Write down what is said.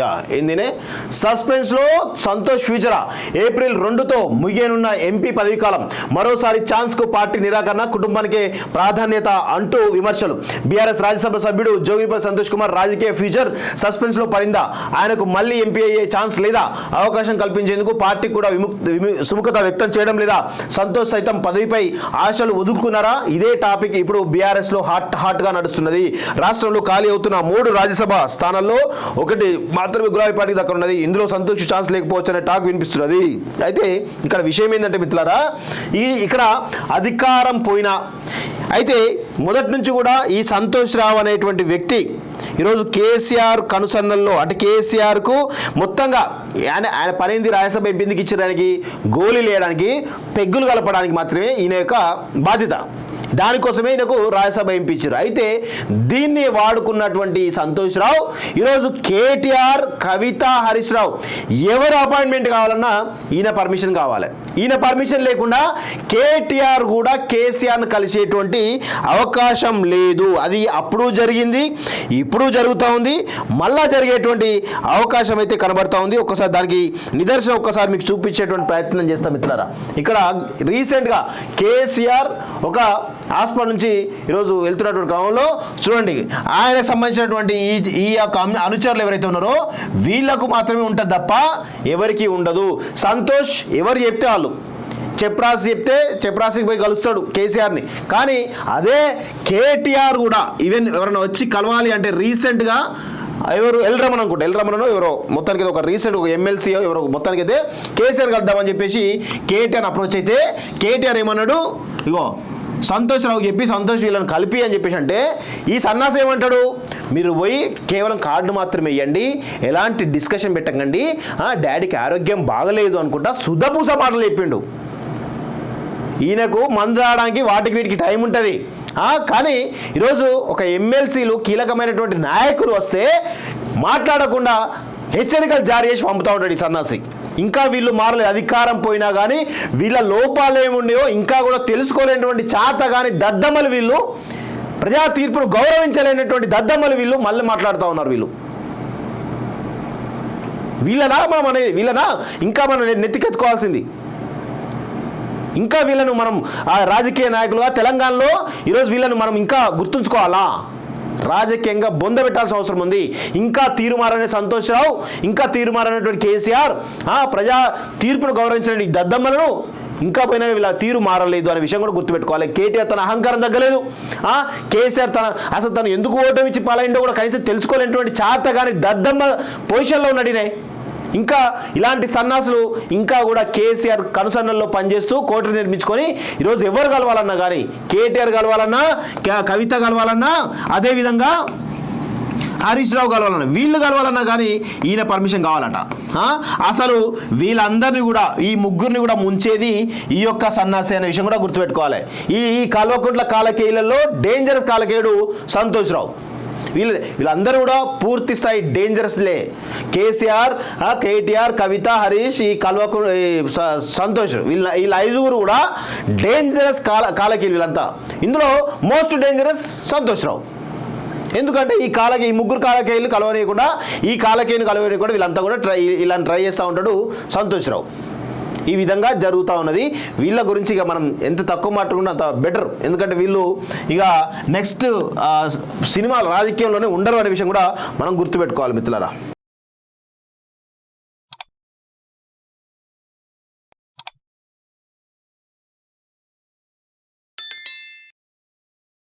Yeah ఏందినే? సస్పెన్స్లో సంతోష్ ఫ్యూచరా. ఏప్రిల్ రెండుతో ముగియనున్న ఎంపీ పదవి కాలం మరోసారి ఛాన్స్కు పార్టీ నిరాకరణ కుటుంబానికి ప్రాధాన్యత అంటూ విమర్శలు. బీఆర్ఎస్ రాజ్యసభ సభ్యుడు జోగిపల్లి సంతోష్ కుమార్ రాజకీయ ఫ్యూచర్ సస్పెన్స్లో పడిందా? ఆయనకు మళ్ళీ ఎంపీ అయ్యే ఛాన్స్ లేదా? అవకాశం కల్పించేందుకు పార్టీ కూడా సుముఖత వ్యక్తం చేయడం లేదా? సంతోష్ సైతం పదవిపై ఆశలు ఒదుకున్నారా? ఇదే టాపిక్ ఇప్పుడు బీఆర్ఎస్లో హాట్ హాట్గా నడుస్తున్నది. రాష్ట్రంలో ఖాళీ అవుతున్న మూడు రాజ్యసభ స్థానాల్లో ఒకటి మాత్రమే గులాబీ పార్టీ దక్కనున్నది. ఉన్నది ఇందులో సంతోష్ ఛాన్స్ లేకపోవచ్చు అనే టాక్ వినిపిస్తున్నది. అయితే ఇక్కడ విషయం ఏంటంటే మిత్రులారా ఈ ఇక్కడ అధికారం పోయినా అయితే మొదటి నుంచి కూడా ఈ సంతోష్ రావు అనేటువంటి వ్యక్తి ఈరోజు కేసీఆర్ కనుసన్నల్లో అంటే కేసీఆర్కు మొత్తంగా ఆయన ఆయన పనింది రాజ్యసభ ఎంపీకి ఇచ్చడానికి గోళీలు వేయడానికి పెగ్గులు కలపడానికి మాత్రమే ఈయన యొక్క బాధ్యత. దానికోసమే ఈయనకు రాజ్యసభ ఎంపీ ఇచ్చారు అయితే దీన్ని వాడుకున్నటువంటి సంతోష్ రావు ఈరోజు కేటీఆర్ కవిత హరీష్ రావు ఎవరు అపాయింట్మెంట్ కావాలన్నా ఈయన పర్మిషన్ కావాలి. ఈయన పర్మిషన్ లేకుండా కేటీఆర్ కూడా కేసీఆర్ను కలిసేటువంటి అవకాశం లేదు. అది అప్పుడు జరిగింది ఇప్పుడు జరుగుతూ ఉంది. మళ్ళా జరిగేటువంటి అవకాశం అయితే కనబడతా ఉంది. ఒక్కసారి దానికి నిదర్శనం ఒక్కసారి మీకు చూపించేటువంటి ప్రయత్నం చేస్తాం మిత్రులారా. ఇక్కడ రీసెంట్గా కేసీఆర్ ఒక హాస్పిటల్ నుంచి ఈరోజు వెళ్తున్నటువంటి క్రమంలో చూడండి ఆయనకు సంబంధించినటువంటి ఈ ఈ యొక్క అనుచరులు ఎవరైతే ఉన్నారో వీళ్ళకు మాత్రమే ఉంటుంది తప్ప ఎవరికి ఉండదు. సంతోష్ ఎవరు చెప్తే వాళ్ళు. చెప్రాసి చెప్తే చెప్రాసికి పోయి కలుస్తాడు కేసీఆర్ని. కానీ అదే కేటీఆర్ కూడా ఈవెన్ ఎవరైనా వచ్చి కలవాలి అంటే రీసెంట్గా ఎవరు ఎల్రమన్ అనుకుంటా ఎల్రమన్ ఎవరో మొత్తానికి ఒక రీసెంట్ ఒక ఎమ్మెల్సీ ఎవరో మొత్తానికి అయితే కేసీఆర్ కలుద్దామని చెప్పేసి కేటీఆర్ అప్రోచ్ అయితే కేటీఆర్ ఏమన్నాడు? ఇగో సంతోష్ చెప్పి సంతోష్ వీళ్ళని కలిపి అని చెప్పేసి అంటే ఈ సన్నాసి ఏమంటాడు? మీరు పోయి కేవలం కార్డు మాత్రమే ఇవ్వండి ఎలాంటి డిస్కషన్ పెట్టకండి ఆ, డాడీకి ఆరోగ్యం బాగలేదు అనుకుంటా సుధపూస మాటలు చెప్పిండు. ఈయనకు మందు రావడానికి వాటికి వీటికి టైం ఉంటుంది. కానీ ఈరోజు ఒక ఎమ్మెల్సీలు కీలకమైనటువంటి నాయకులు వస్తే మాట్లాడకుండా హెచ్చరికలు జారీ చేసి పంపుతా ఉంటాడు ఈ సన్నాసి. ఇంకా వీళ్ళు మారలేదు అధికారం పోయినా కానీ వీళ్ళ లోపాలు ఏముండేవో ఇంకా కూడా తెలుసుకోలేనటువంటి చాత కానీ దద్దమ్మలు వీళ్ళు ప్రజా తీర్పును గౌరవించలేనటువంటి దద్దమ్మలు వీళ్ళు మళ్ళీ మాట్లాడుతూ ఉన్నారు వీళ్ళు. వీళ్ళనా మనం అనేది వీళ్ళనా? ఇంకా మనం నెత్తికెత్తుకోవాల్సింది. ఇంకా వీళ్ళను మనం రాజకీయ నాయకులుగా తెలంగాణలో ఈరోజు వీళ్ళను మనం ఇంకా గుర్తుంచుకోవాలా? రాజకీయంగా బొంద పెట్టాల్సిన అవసరం ఉంది. ఇంకా తీరుమారనే సంతోషరావు ఇంకా తీరుమారనేటువంటి కేసీఆర్ ఆ ప్రజా తీర్పును గౌరవించిన దద్దమ్మలను ఇంకా పోయినా వీళ్ళ తీరు మారలేదు అనే విషయం కూడా గుర్తుపెట్టుకోవాలి. కేటీఆర్ తన అహంకారం తగ్గలేదు. ఆ కేసీఆర్ తన అసలు తను ఎందుకు ఓటమి ఇచ్చి కూడా కనీసం తెలుసుకోలేనటువంటి చాత కానీ దద్దమ్మ పొజిషన్లో ఉన్నట్టునే. ఇంకా ఇలాంటి సన్నాసులు ఇంకా కూడా కేసీఆర్ కనుసన్నల్లో పనిచేస్తూ కోటలు నిర్మించుకొని ఈరోజు ఎవరు కలవాలన్నా కానీ కేటీఆర్ కలవాలన్నా కవిత కలవాలన్నా అదేవిధంగా హరీష్ రావు కలవాలన్నా వీళ్ళు కలవాలన్నా కానీ ఈయన పర్మిషన్ కావాలట. అసలు వీళ్ళందరినీ కూడా ఈ ముగ్గురిని కూడా ముంచేది ఈ యొక్క సన్నాసి అనే విషయం కూడా గుర్తుపెట్టుకోవాలి. ఈ ఈ కల్వకుంట్ల కాలకేయులలో డేంజరస్ కాలకేయుడు సంతోష్ రావు. వీళ్ళు వీళ్ళందరూ కూడా పూర్తి స్థాయి డేంజరస్లే కేసీఆర్ కేటీఆర్ కవిత హరీష్ ఈ కల్వకు ఈ సంతోష్. వీళ్ళ వీళ్ళ ఐదుగురు కూడా డేంజరస్ కాల కాలకీలు వీళ్ళంతా. ఇందులో మోస్ట్ డేంజరస్ సంతోష్ రావు ఎందుకంటే ఈ కాలకి ఈ ముగ్గురు కాలకేయులు కలవనీయకుండా ఈ కాలకేయులు కలవనీయకుండా వీళ్ళంతా కూడా ట్రై ఇలా ట్రై చేస్తూ ఉంటాడు సంతోష్ రావు ఈ విధంగా జరుగుతూ ఉన్నది. వీళ్ళ గురించి ఇక మనం ఎంత తక్కువ మాట్లాడుకుంటే అంత బెటర్ ఎందుకంటే వీళ్ళు ఇక నెక్స్ట్ సినిమాలు రాజకీయంలోనే ఉండరు అనే విషయం కూడా మనం గుర్తుపెట్టుకోవాలి మిత్రులారా.